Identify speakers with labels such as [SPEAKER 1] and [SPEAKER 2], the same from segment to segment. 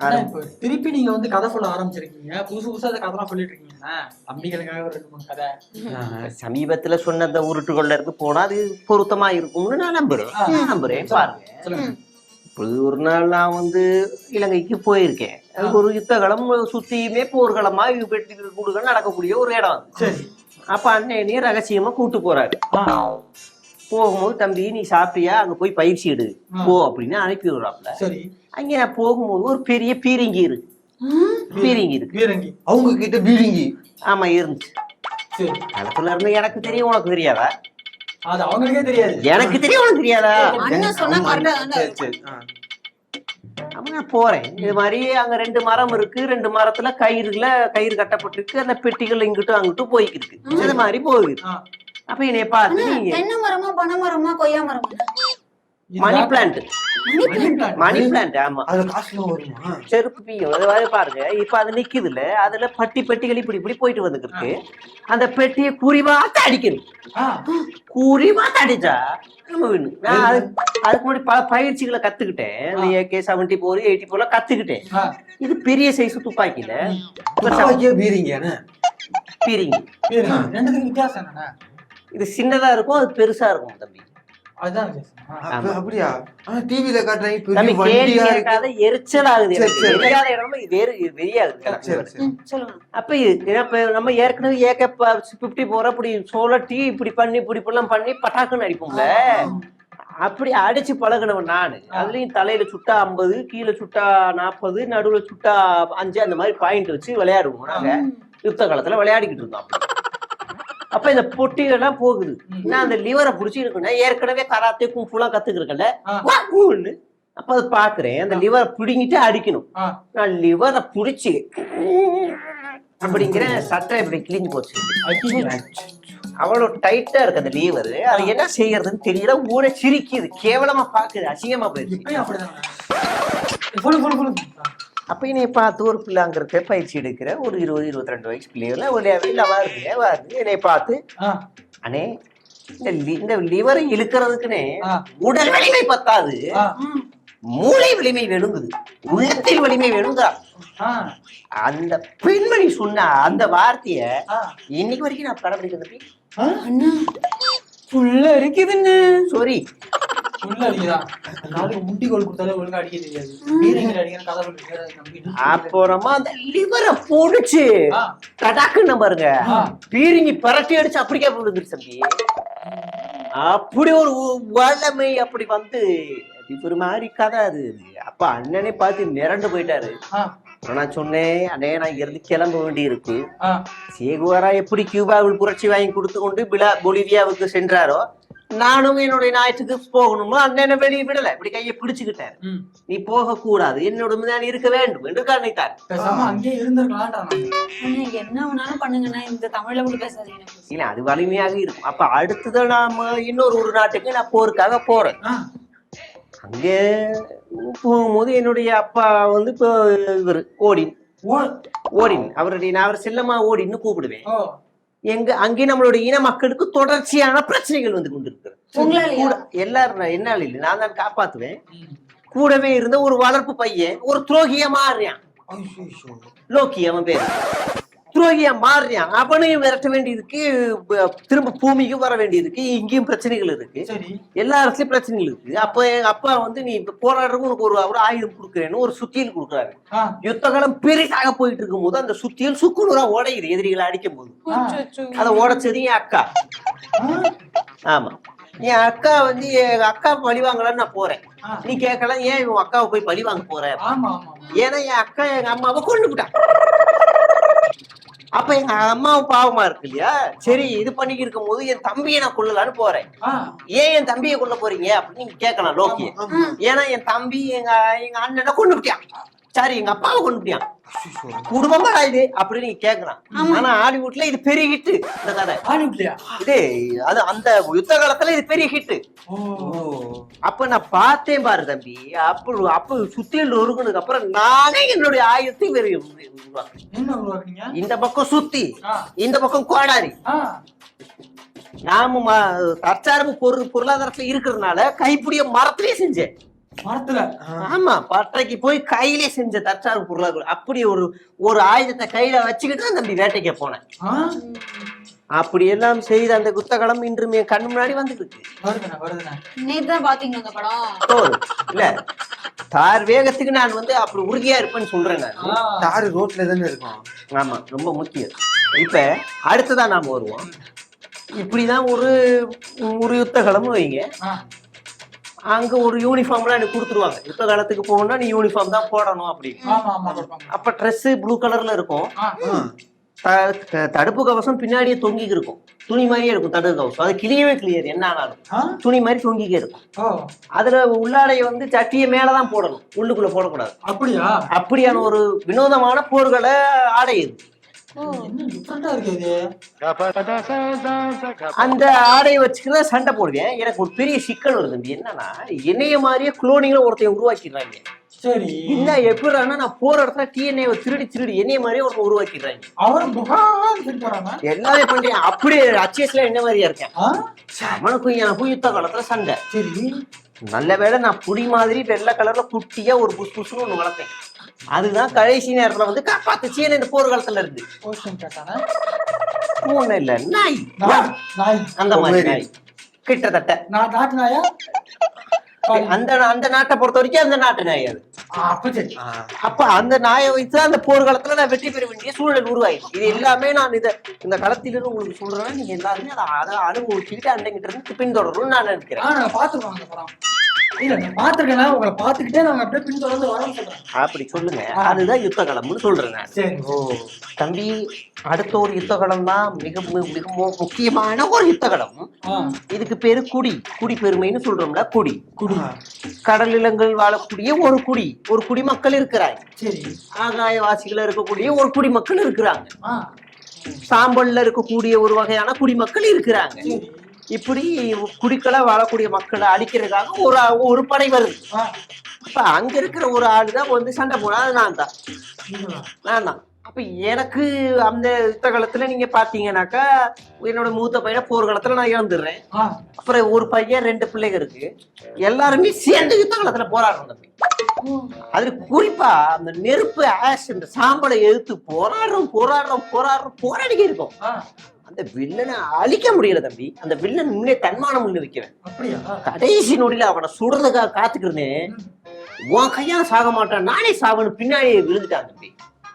[SPEAKER 1] இப்ப திருப்பி நீங்க வந்து கதை சொல்ல ஆரம்பிச்சிருக்கீங்க. புதுசு புதுசா அந்த கதைலாம் சொல்லிட்டு இருக்கீங்க தம்பிகளுக்காக ஒரு கதை.
[SPEAKER 2] சமீபத்துல சொன்ன அந்த உருட்டுகள்ல இருந்து போனா அது பொருத்தமா இருக்கும்னு நான் நம்புறேன். நம்புறேன் பாருங்க. இப்பொழுது ஒரு நாள் நான் வந்து இலங்கைக்கு போயிருக்கேன். ஒரு யுத்தகளம் சுத்தியுமே போர்களமா வெட்டி கூடுகள் நடக்கக்கூடிய ஒரு இடம் அது. அப்ப அண்ணனையும் ரகசியமா கூட்டு போறாரு. போகும்போது தம்பி நீ சாப்பிட்டியா? அங்க போய் பயிற்சி எடு. போ அப்படின்னு அனுப்பி விடுறாப்ல.
[SPEAKER 1] சரி.
[SPEAKER 2] அங்க நான் போகும்போது ஒரு பெரிய பீரிங்கி இருக்கு. பீரிங்கி இருக்கு.
[SPEAKER 1] வீரங்கி
[SPEAKER 3] அவங்க கிட்ட பீடிங்கி
[SPEAKER 2] ஆமா இருந்துச்சு.
[SPEAKER 1] சரி.
[SPEAKER 2] காலத்துல இருந்து எனக்கு தெரியும் உனக்கு தெரியாதா?
[SPEAKER 1] அது அவங்களுக்கே தெரியாது.
[SPEAKER 2] எனக்கு தெரியும் உனக்கு தெரியாதா? நான் போறேன். இது மாதிரி அங்க ரெண்டு மரம் இருக்கு. ரெண்டு மரத்துல கயிறுல கயிறு கட்டப்பட்டிருக்கு. அந்த பெட்டிகள் இங்கிட்டும் அங்கிட்டும் போய்க்கு இருக்கு இது மாதிரி போகுது. அப்ப என்னைய நீங்க
[SPEAKER 4] தென்னை மரமா பனை மரமா கொய்யா மரமா?
[SPEAKER 2] மணி பிளான்ட்
[SPEAKER 1] மணி பிளான்ட்
[SPEAKER 2] ஆமா. செருப்பு பீயும். அது மாதிரி பாருங்க. இப்ப அது நிக்குதுல அதுல பட்டி பெட்டிகள் இப்படி இப்படி போயிட்டு வந்துருக்கு அந்த பெட்டியை குறிவாத்து அடிக்கணும். குறிவாத்து அடிச்சா அதுக்கு முன்னாடி பல பயிற்சிகளை கத்துக்கிட்டேன். ஏகே செவன்டி போர் எயிட்டி போர்லாம் கத்துக்கிட்டேன். இது பெரிய சைஸ் துப்பாக்கியில. பீரிங்க
[SPEAKER 1] என்னண்ணா
[SPEAKER 2] இது சின்னதா இருக்கும் அது பெருசா இருக்கும் தம்பி.
[SPEAKER 3] அப்படியா? டிவில காட்டுறாங்க வண்டியா
[SPEAKER 2] எரிச்சல் ஆகுது வேறு
[SPEAKER 4] சொல்லுங்க.
[SPEAKER 2] அப்ப இது நம்ம ஏற்கனவே ஏக பிப்டி போற அப்படி சோலட்டி இப்படி பண்ணி இப்படி இப்படிலாம் பண்ணி பட்டாக்குன்னு அடிப்போம்ல. அப்படி அடிச்சு பழகினவன் நானு. அதுலயும் தலையில சுட்டா ஐம்பது கீழே சுட்டா நாற்பது நடுவுல சுட்டா அஞ்சு அந்த மாதிரி பாயிண்ட் வச்சு விளையாடுவோம் நாங்க. யுத்த காலத்துல விளையாடிக்கிட்டு இருந்தோம் அப்ப இந்த பொட்டிகள்லாம் போகுது. நான் அந்த லிவரை புடிச்சு இருக்கேன் ஏற்கனவே கராத்தே கும்புலாம் கத்துக்கிறேன்ல
[SPEAKER 1] ஆ.
[SPEAKER 2] அப்ப அதை பாக்குறேன். அந்த லிவரை பிடுங்கிட்டு அடிக்கணும். நான் லிவரை புடிச்சு அப்படிங்கிற சட்டை இப்படி கிழிஞ்சு போச்சு.
[SPEAKER 1] ஐயோ.
[SPEAKER 2] அவ்வளவு டைட்டா இருக்கு அந்த லீவர். அது என்ன செய்யறதுன்னு தெரியல. ஊரே சிரிக்குது. கேவலமா பாக்குது. அசிங்கமா போயிடுச்சு. அப்ப என்னைய பார்த்து ஒரு பிள்ளை அங்க இருக்க பயிற்சி எடுக்கிற ஒரு இருபது இருபத்தி ரெண்டு வயசு பிள்ளைகள. ஒரு இல்ல வருது வருது என்னைய பார்த்து அண்ணே இந்த இந்த லிவரை இழுக்கிறதுக்குன்னே உடல் வலிமை பத்தாது. மூளை வலிமை வேணுங்குது உள்ளத்தில் வலிமை வேணுங்கா அந்த பெண்மணி சொன்ன அந்த வார்த்தைய. இன்னைக்கு வரைக்கும் நான் கடைபிடிக்கிறது
[SPEAKER 4] புள்ள இருக்குதுன்னு
[SPEAKER 2] சாரி அப்புறமா அந்த லிவரை போடுச்சு. கடாக்குன்னு பாருங்க. பீரிங்கி பரட்டி அடிச்சு அப்படிக்கே அப்படி ஒரு வல்லமை அப்படி வந்து ஒரு மாதிரி கதை அது அப்ப அண்ணனே பார்த்து மிரண்டு போயிட்டாரு. நான் சொன்னேன் அண்ணே நான் இருந்து கிளம்ப வேண்டி இருக்கு. சேகுவாரா எப்படி கியூபாவில் புரட்சி வாங்கி கொடுத்து கொண்டு பிலா பொலிவியாவுக்கு சென்றாரோ நானும் என்னுடைய நாட்டுக்கு போகணுமோ? அண்ணனை வெளியே விடல. இப்படி கையை பிடிச்சுக்கிட்டேன்
[SPEAKER 1] ம்.
[SPEAKER 2] நீ போக கூடாது என்னோட தான் இருக்க வேண்டும் என்று
[SPEAKER 1] நான்.
[SPEAKER 4] அண்ணா என்ன வேணாலும் பண்ணுங்கண்ணா. இந்த தமிழ்ல கூட பேசாதீங்க.
[SPEAKER 2] இல்ல அது வலிமையாக இருக்கும். அப்ப அடுத்தது நாம இன்னொரு ஒரு நாட்டுக்கு நான் போருக்காக போறேன். அங்க போகும்போது என்னுடைய அப்பா வந்து இப்போ இவர் ஓடின். ஓடின். அவருடைய நான் அவர் செல்லமா ஓடின்னு கூப்பிடுவேன். எங்க அங்கே நம்மளுடைய இன மக்களுக்கு தொடர்ச்சியான பிரச்சனைகள் வந்து கொண்டிருக்கிறது. எல்லாரும் என்னால இல்லை நான் தான் காப்பாத்துவேன். கூடவே இருந்த ஒரு வளர்ப்பு பையன் ஒரு துரோகியா மாறுறான்.
[SPEAKER 3] ஐயோ
[SPEAKER 2] லோக்கி அவன் பேரு. துரோகியா மாறுறான் அவனையும் விரட்ட வேண்டியதுக்கு திரும்ப பூமிக்கும் வர வேண்டியதுக்கு இங்கேயும் பிரச்சனைகள் இருக்கு. எல்லா இடத்துலயும் பிரச்சனைகள் இருக்கு. அப்ப எங்க அப்பா வந்து நீ போராடுறதுக்கு உனக்கு ஒரு ஒரு ஆயுதம் கொடுக்குறேன்னு ஒரு சுத்தியல் கொடுக்குறாரு. யுத்த காலம் பெரிதாக போயிட்டு இருக்கும் போது அந்த சுத்தியல் சுக்குநூறா உடையுது எதிரிகளை அடிக்கும் போது. அதை உடைச்சது என் அக்கா. ஆமா. என் அக்கா வந்து என் அக்கா பழி வாங்கலான்னு நான் போறேன். நீ கேட்கலாம் ஏன் உன் அக்காவை போய் பழி வாங்க போற. ஏன்னா என் அக்கா எங்க அம்மாவை கொண்டு விட்டான் அப்ப எங்க அம்மாவும் பாவமா இருக்கு இல்லையா? சரி இது பண்ணிட்டு இருக்கும் போது என் தம்பியை நான் கொள்ளலான்னு போறேன். ஏன் என் தம்பியை கொல்ல போறீங்க? அப்படின்னு நீங்க கேட்கலாம் லோக்கிய.
[SPEAKER 3] ஆமா
[SPEAKER 2] ஏன்னா என் தம்பி எங்க எங்க அண்ணனை கொண்டு விட்டான் சரி எங்க அப்பாவை கொண்டு விட்டான்
[SPEAKER 3] ஐயோ.
[SPEAKER 2] குடும்பமா இது அப்படின்னு நீங்க கேட்கலாம் ஆனா ஹாலிவுட்ல இது பெரிய ஹிட் இந்த கதை.
[SPEAKER 1] ஹாலிவுட்லயா?
[SPEAKER 2] இது அது அந்த யுத்த காலத்துல இது பெரிய ஹிட் அப்ப நான் பார்த்தேன் பாரு தம்பி. அப்ப அப்ப சுத்தியில் ஒருங்கினதுக்கு அப்புறம் நானே என்னுடைய ஆயுதத்தை
[SPEAKER 1] உருவாக்குனீங்க?
[SPEAKER 2] இந்த பக்கம் சுத்தி இந்த பக்கம் கோடாரி.
[SPEAKER 1] ஆ,
[SPEAKER 2] நாம ம- தற்சார்பு பொருள் பொருளாதாரத்துல இருக்கிறதுனால கைப்பிடிய மரத்திலேயே செஞ்சேன்.
[SPEAKER 1] மரத்துல
[SPEAKER 2] ஆமா பட்டறைக்கு போய் கையிலே செஞ்ச தற்சார்பு பொருளாதாரம். அப்படி ஒரு ஒரு ஆயுதத்தை கையில வச்சுக்கிட்டு தான் தம்பி வேட்டைக்கு போனேன்? அப்படி எல்லாம் செய்த அந்த குத்தகலம் இன்று என் கண் முன்னாடி வந்துட்டு இருக்கு. இல்ல. தார் வேகத்துக்கு நான் வந்து அப்படி உறுதியா இருப்பேன்னு சொல்றேன் நான்.
[SPEAKER 3] தாரு ரோட்ல தானே இருக்கும்.
[SPEAKER 2] ஆமா ரொம்ப முக்கியம். இப்ப அடுத்ததா நாம வருவோம். இப்படிதான் ஒரு ஒரு யுத்த களம்னு வைங்க.
[SPEAKER 1] ஆ.
[SPEAKER 2] அங்க ஒரு யூனிஃபார்ம்லாம் எனக்கு கொடுத்துருவாங்க. யுத்த காலத்துக்கு போகணும்னா நீ யூனிஃபார்ம் தான் போடணும் அப்படின்னு. அப்ப ட்ரெஸ் ப்ளூ கலர்ல இருக்கும். தடுப்பு கவசம் பின்னாடியே தொங்கி இருக்கும். துணி மாதிரியே இருக்கும் தடுப்பு கவசம். அது கிளியவே கிளியர் என்ன ஆனாலும்? துணி மாதிரி தொங்கிக்கே இருக்கும். அதுல உள்ளாடைய வந்து சட்டியை மேலதான் போடணும். உள்ளுக்குள்ள போடக்கூடாது.
[SPEAKER 1] அப்படியா?
[SPEAKER 2] அப்படியான ஒரு வினோதமான போர்களை ஆடை அந்த ஆடையை வச்சுக்கிறத சண்டை போடுவேன். எனக்கு ஒரு பெரிய சிக்கல் வருது தம்பி. என்னன்னா என்னைய மாதிரியே குளோனிங்ல ஒருத்தன் உருவாக்கிடுறாங்க.
[SPEAKER 1] சரி.
[SPEAKER 2] என்ன எப்படின்னா நான் போற இடத்துல டிஎன்ஏ திருடி திருடி என்னைய மாதிரியே ஒருத்தன் உருவாக்கிடுறாங்க.
[SPEAKER 1] போறாங்க
[SPEAKER 2] எல்லாமே பண்றேன் அப்படியே அச்சேஸ்ல என்ன மாதிரியா இருக்கேன்? அவனுக்கும் எனக்கும் யுத்த காலத்துல சண்டை.
[SPEAKER 1] சரி.
[SPEAKER 2] நல்ல வேளை நான் புடி மாதிரி வெள்ளை கலர்ல குட்டியா ஒரு புஸ் புஸ்னு ஒண்ணு வளர்த்தேன். அதுதான் கடைசி நேரத்துல வந்து காப்பாத்துச்சு இந்த போர் காலத்துல இருந்து. ஒண்ணு இல்ல. நாய். அந்த மாதிரி. நாய். கிட்டத்தட்ட.
[SPEAKER 1] நாட்டு நாயா?
[SPEAKER 2] அந்த அந்த நாட்டை பொறுத்த வரைக்கும் அந்த நாட்டு நாய் அது.
[SPEAKER 1] அப்ப சரி.
[SPEAKER 3] ஆ.
[SPEAKER 2] அப்ப அந்த நாயை வைத்து அந்த போர் காலத்துல நான் வெற்றி பெற வேண்டிய சூழல் உருவாயிடுச்சு. இது எல்லாமே நான் இத இந்த களத்திலிருந்து உங்களுக்கு சொல்றேன்னா நீங்க எல்லாருமே அதை அனுபவிச்சுக்கிட்டு அண்டைங்கிட்ட இருந்து பின்தொடரும்னு நான் நினைக்கிறேன். அப்படி சொல்லுங்க. அதுதான் யுத்த களம்னு சொல்றேன் நான்.
[SPEAKER 1] சரி.
[SPEAKER 2] ஓ. தம்பி அடுத்த ஒரு யுத்த களம் தான் மிக மு- மிக மு- முக்கியமான ஒரு யுத்த களம்
[SPEAKER 1] ஆ.
[SPEAKER 2] இதுக்கு பேரு குடி. குடி பெருமைன்னு சொல்றோம்ல குடி.
[SPEAKER 1] குடி.
[SPEAKER 2] கடல் நிலங்கள் வாழக்கூடிய ஒரு குடி. ஒரு குடிமக்கள் இருக்கிறாங்க
[SPEAKER 1] சரி.
[SPEAKER 2] ஆகாயவாசிகள இருக்கக்கூடிய ஒரு குடிமக்கள் இருக்கிறாங்க.
[SPEAKER 1] ஆ.
[SPEAKER 2] சாம்பல்ல இருக்கக்கூடிய ஒரு வகையான குடிமக்கள் இருக்கிறாங்க. இப்படி குடிக்களா வாழக்கூடிய மக்களை அழிக்கிறதுக்காக ஒரு ஒரு படை வருது. அப்ப அங்க இருக்கிற ஒரு ஆளு தான் வந்து சண்டை போனா அது நான் தான்? நான் தான். அப்ப எனக்கு அந்த யுத்த காலத்துல நீங்க பாத்தீங்கன்னாக்கா என்னோட மூத்த பையனை போர்க்காலத்துல நான் இழந்துடுறேன். அப்புறம் ஒரு பையன் ரெண்டு பிள்ளைங்க இருக்கு. எல்லாருமே சேர்ந்து யுத்த காலத்துல போராடுறோம் அதுல குறிப்பா அந்த நெருப்பு ஆஷ் இந்த சாம்பலை எதிர்த்து போராடுறோம் போராடுறோம் போராடுறோம் போராடிக்க இருக்கோம். அந்த வில்லனை அழிக்க முடியல தம்பி. அந்த வில்லன் முன்னே தன்மானம்
[SPEAKER 1] அப்படியா?
[SPEAKER 2] கடைசி நொடியில அவனை சுடுறதுக்காக காத்துக்கிறேன் உன் கையால சாக மாட்டான் நானே சாவனு பின்னாடி விழுந்துட்டான் தம்பி.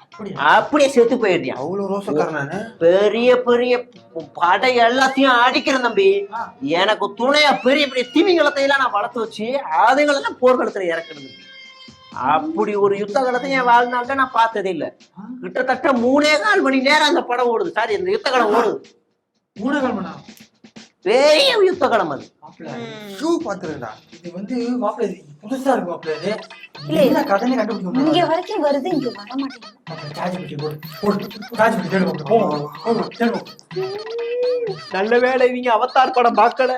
[SPEAKER 1] அப்படியா?
[SPEAKER 2] செத்து போயிடுறான்
[SPEAKER 3] அவ்வளவு
[SPEAKER 2] பெரிய பெரிய படை எல்லாத்தையும் அடிக்கிறேன் தம்பி. எனக்கு துணையா பெரிய பெரிய திமிங்கலத்தை எல்லாம் நான் வளர்த்து வச்சு அதுங்களெல்லாம் போர்க்களத்துல இறக்கணும் தம்பி. அப்படி ஒரு யுத்த காலத்தை என் வாழ்நாள்ல நான் பார்த்ததே இல்ல. கிட்டத்தட்ட மூணே கால் மணி நேரம் அந்த படம் ஓடுது. சாரி இந்த யுத்த காலம் ஓடுது.
[SPEAKER 1] மூணு கால் மணி.
[SPEAKER 2] பெரிய யுத்த காலம் அது.
[SPEAKER 3] ஷூ பாத்துருந்தா
[SPEAKER 1] இது வந்து மாப்பிள்ளை இது புதுசா இருக்கு மாப்பிள்ளை இது.
[SPEAKER 4] இல்ல.
[SPEAKER 1] என்ன கதையை கண்டுபிடிக்க
[SPEAKER 4] இங்க வரைக்கும் வருது இங்க வர மாட்டேங்குது.
[SPEAKER 1] சார்ஜ் பிடிச்சி போடு போடு சார்ஜ் பிடிச்சி தேடு மாப்பிள்ளை. தேடு மாப்பிள்ளை.
[SPEAKER 2] நல்ல வேலை இவங்க அவதார் படம் பார்க்கல.